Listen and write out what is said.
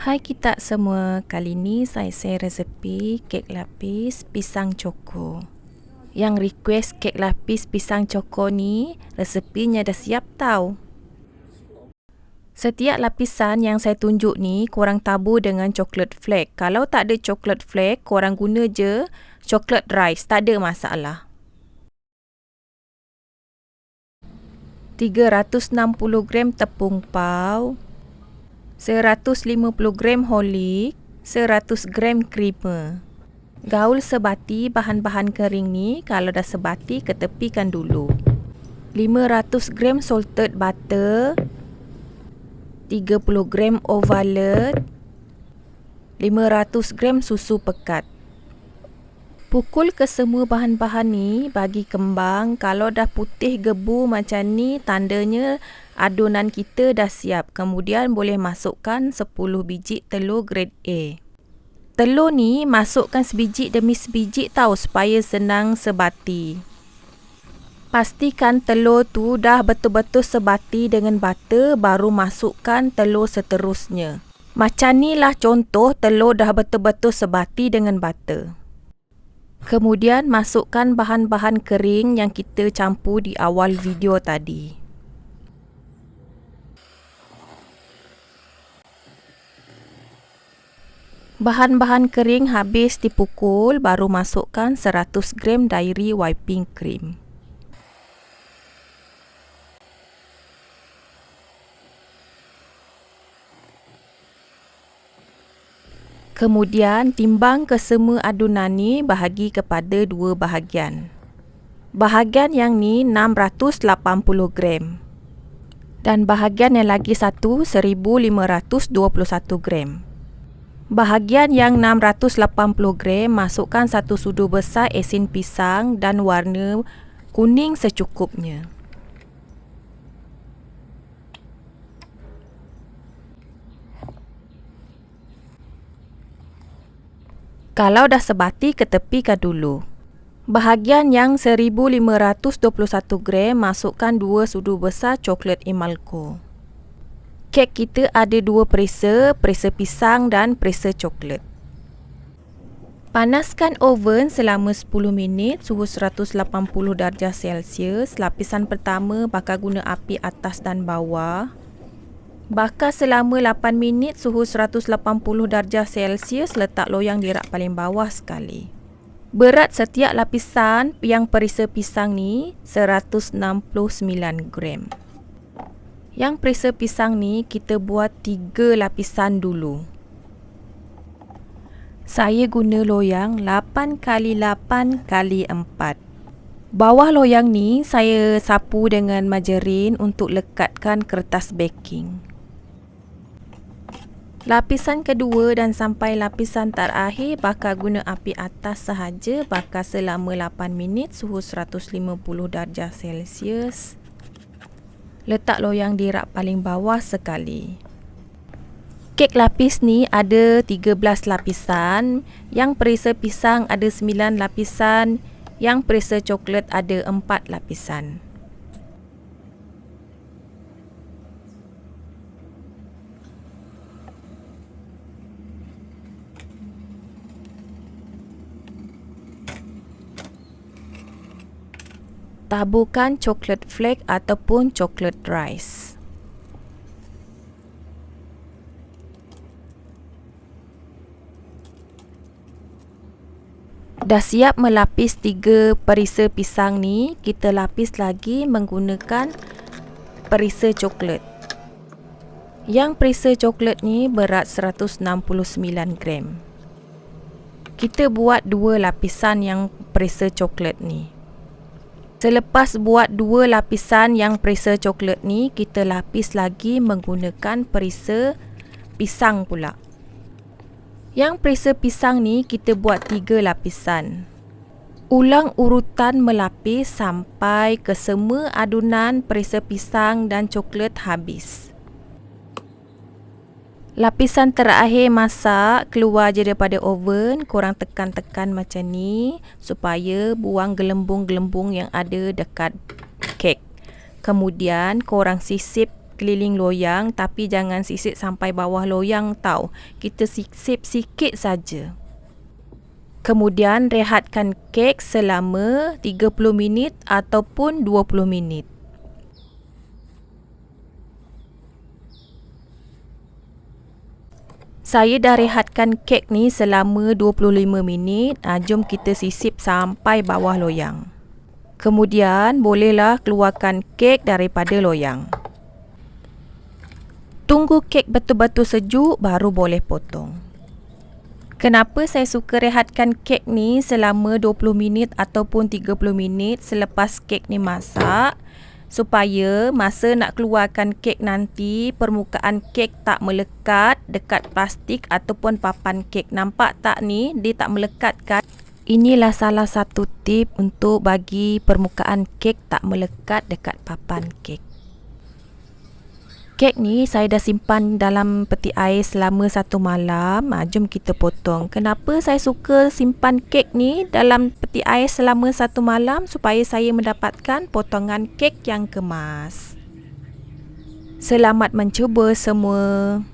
Hai kita semua, kali ni saya share resepi kek lapis pisang coko. Yang request kek lapis pisang coko ni, resepinya dah siap tau. Setiap lapisan yang saya tunjuk ni, korang tabur dengan coklat flake. Kalau tak ada coklat flake, korang guna je coklat rice, tak ada masalah. 360 gram tepung pau, 150 gram holik, 100 gram creamer. Gaul sebati bahan-bahan kering ni kalau dah sebati ketepikan dulu. 500 gram salted butter, 30 gram ovalet, 500 gram susu pekat. Pukul ke semua bahan-bahan ni bagi kembang. Kalau dah putih gebu macam ni tandanya adunan kita dah siap. Kemudian boleh masukkan 10 biji telur grade A. Telur ni masukkan sebiji demi sebiji tau supaya senang sebati. Pastikan telur tu dah betul-betul sebati dengan butter baru masukkan telur seterusnya. Macam ni lah contoh telur dah betul-betul sebati dengan butter. Kemudian masukkan bahan-bahan kering yang kita campur di awal video tadi. Bahan-bahan kering habis dipukul baru masukkan 100 gram dairy whipping cream. Kemudian timbang ke semua adunan ni bahagi kepada dua bahagian. Bahagian yang ni 680 gram. Dan bahagian yang lagi satu 1521 gram. Bahagian yang 680 gram masukkan satu sudu besar asin pisang dan warna kuning secukupnya. Kalau dah sebati, ketepikan dulu. Bahagian yang 1521 gram, masukkan dua sudu besar coklat emalko. Kek kita ada dua perisa, perisa pisang dan perisa coklat. Panaskan oven selama 10 minit suhu 180 darjah Celsius. Lapisan pertama bakal guna api atas dan bawah. Bakar selama 8 minit suhu 180 darjah Celsius letak loyang di rak paling bawah sekali. Berat setiap lapisan yang perisa pisang ni 169 gram. Yang perisa pisang ni kita buat 3 lapisan dulu. Saya guna loyang 8 kali 8 kali 4. Bawah loyang ni saya sapu dengan majerin untuk lekatkan kertas baking. Lapisan kedua dan sampai lapisan terakhir bakal guna api atas sahaja bakar selama 8 minit suhu 150 darjah Celsius. Letak loyang di rak paling bawah sekali. Kek lapis ni ada 13 lapisan, yang perisa pisang ada 9 lapisan, yang perisa coklat ada 4 lapisan. Taburkan coklat flake ataupun coklat rice. Dah siap melapis tiga perisa pisang ni, kita lapis lagi menggunakan perisa coklat. Yang perisa coklat ni berat 169 gram. Kita buat dua lapisan yang perisa coklat ni. Selepas buat dua lapisan yang perisa coklat ni, kita lapis lagi menggunakan perisa pisang pula. Yang perisa pisang ni kita buat tiga lapisan. Ulang urutan melapis sampai ke semua adunan perisa pisang dan coklat habis. Lapisan terakhir masak keluar je daripada oven, korang tekan-tekan macam ni supaya buang gelembung-gelembung yang ada dekat kek. Kemudian korang sisip sekeliling loyang tapi jangan sisip sampai bawah loyang tau. Kita sisip sikit saja. Kemudian rehatkan kek selama 30 minit ataupun 20 minit. Saya dah rehatkan kek ni selama 25 minit. Ha, jom kita sisip sampai bawah loyang. Kemudian bolehlah keluarkan kek daripada loyang. Tunggu kek betul-betul sejuk baru boleh potong. Kenapa saya suka rehatkan kek ni selama 20 minit ataupun 30 minit selepas kek ni masak? Supaya masa nak keluarkan kek nanti permukaan kek tak melekat dekat plastik ataupun papan kek. Nampak tak ni dia tak melekat kan? Inilah salah satu tip untuk bagi permukaan kek tak melekat dekat papan kek. Kek ni saya dah simpan dalam peti air selama satu malam. Ha, jom kita potong. Kenapa saya suka simpan kek ni dalam peti air selama satu malam? Supaya saya mendapatkan potongan kek yang kemas. Selamat mencuba semua.